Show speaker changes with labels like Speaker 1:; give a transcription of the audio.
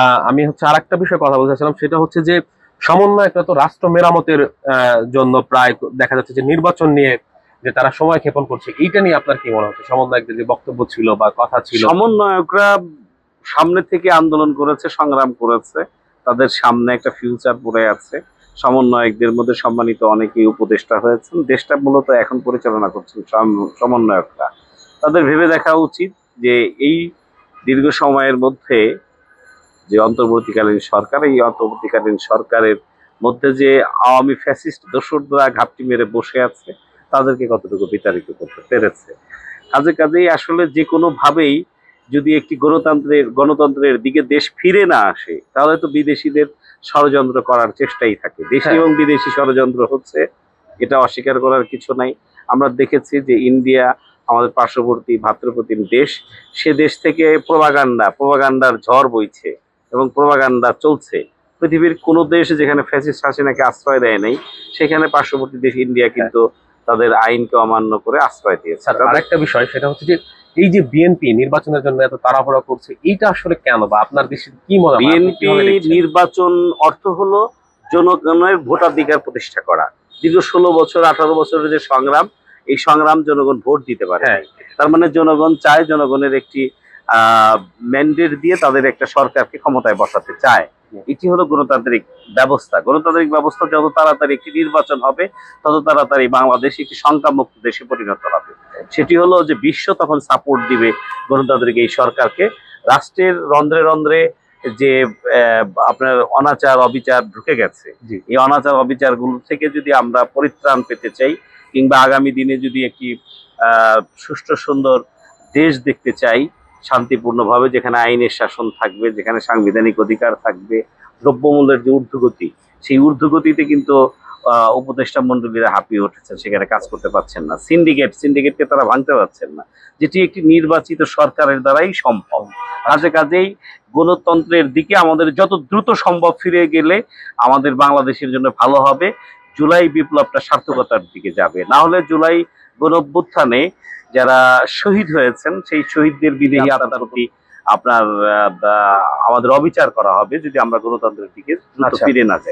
Speaker 1: আমি হচ্ছে আর একটা বিষয়ে কথা বলতে চাচ্ছিলাম, সেটা হচ্ছে যে সমন্বয়করা তো রাষ্ট্র মেরামতের জন্য প্রায় দেখা যাচ্ছে যে নির্বাচন নিয়ে যে তারা সময় ক্ষেপণ করছে, এইটা নিয়ে আপনার কি মনে হচ্ছে? সমন্বয়কদের যে বক্তব্য ছিল বা কথা ছিল।
Speaker 2: সমন্বয়করা সামনে থেকে আন্দোলন করেছে, সংগ্রাম করেছে, তাদের সামনে একটা ফিউচার পড়ে আছে। সমন্বয়কদের মধ্যে সম্মানিত অনেকেই উপদেষ্টা হয়েছেন, দেশটা মূলত এখন পরিচালনা করছেন সম- সমন্বয়করা। তাদের ভেবে দেখা উচিত যে এই দীর্ঘ সময়ের মধ্যে যে অন্তর্বর্তীকালীন সরকার এই অন্তর্বর্তীকালীন সরকারের মধ্যে যে আওয়ামী ফ্যাসিস্ট দোসররা ঘাপটি মেরে বসে আছে তাদেরকে কতটুকু বিতাড়িত করতে পেরেছে? কাজে কাজেই আসলে যে কোনো ভাবেই যদি একটি গণতন্ত্রের গণতন্ত্রের দিকে দেশ ফিরে না আসে তাহলে তো বিদেশিদের ষড়যন্ত্র করার চেষ্টাই থাকে। দেশি
Speaker 1: হ্যাঁ।
Speaker 2: এবং বিদেশি ষড়যন্ত্র হচ্ছে এটা অস্বীকার করার কিছু নাই। আমরা দেখেছি যে ইন্ডিয়া আমাদের পার্শ্ববর্তী ভাতৃপ্রতিম দেশ সে দেশ থেকে প্রভাগান্ডা প্রভাগান্ডার ঝড় বইছে। এবং প্রভাগান্ডা চলছে। পৃথিবীর কোনো দেশ যেখানে ফ্যাসিস্ট হাসিনাকে আশ্রয় দেয় নাই সেখানে পার্শ্ববর্তী দেশ ইন্ডিয়া কিন্তু তাদের আইনকে অমান্য করে আশ্রয় দিয়েছে।
Speaker 1: স্যার আরেকটা বিষয় সেটা হচ্ছে যে এই যে বিএনপি নির্বাচনের জন্য এত তাড়াহুড়া করছে এইটা আসলে কেন বা আপনার দেশে কি মনে হয়?
Speaker 2: বিএনপি নির্বাচন অর্থ হলো জনগণের ভোটাধিকার প্রতিষ্ঠা করা। দীর্ঘ ষোলো বছর আঠারো বছরের যে সংগ্রাম এই সংগ্রাম জনগণ ভোট দিতে পারে
Speaker 1: হ্যাঁ।
Speaker 2: তার মানে জনগণ চায় জনগণের একটি ম্যান্ডেট দিয়ে তাদের একটা সরকারকে ক্ষমতায় বসাতে চায়। এটি হলো গণতান্ত্রিক ব্যবস্থা। গণতান্ত্রিক ব্যবস্থা যত তাড়াতাড়ি একটি নির্বাচন হবে তত তাড়াতাড়ি বাংলাদেশ একটি সংখ্যামুক্ত দেশে পরিণত হবে। সেটি হলো যে বিশ্ব তখন সাপোর্ট দিবে গণতান্ত্রিক এই সরকারকে। রাষ্ট্রের রন্ধ্রে রন্ধ্রে যে আপনার অনাচার অবিচার ঢুকে গেছে। এই অনাচার অবিচারগুলো থেকে যদি আমরা পরিত্রাণ পেতে চাই কিংবা আগামী দিনে যদি একটি সুষ্ঠু সুন্দর দেশ দেখতে চাই শান্তিপূর্ণভাবে যেখানে আইনের শাসন থাকবে, যেখানে সাংবিধানিক অধিকার থাকবে, দ্রব্যমূল্যের যে ঊর্ধ্বগতি, সেই ঊর্ধ্বগতিতে কিন্তু উপদেষ্টা মন্ডলীরা হাঁপিয়ে উঠেছেন, সেখানে কাজ করতে পারছেন না। সিন্ডিকেট সিন্ডিকেটকে তারা ভাঙতে পারছেন না। যেটি একটি নির্বাচিত সরকারের দ্বারাই সম্ভব। কাজে কাজেই গণতন্ত্রের দিকে আমাদের যত দ্রুত সম্ভব ফিরে গেলে আমাদের বাংলাদেশের জন্য ভালো হবে। জুলাই বিপ্লবটা সার্থকতার দিকে যাবে না হলে জুলাই গণভ্যুত্থানে যারা শহীদ হয়েছেন সেই শহীদদের বিদেহী আত্মার প্রতি আপনার আহ, আমাদের অবিচার করা হবে যদি আমরা গণতন্ত্রের দিকে
Speaker 1: আচ্ছা।
Speaker 2: ফিরে না যাই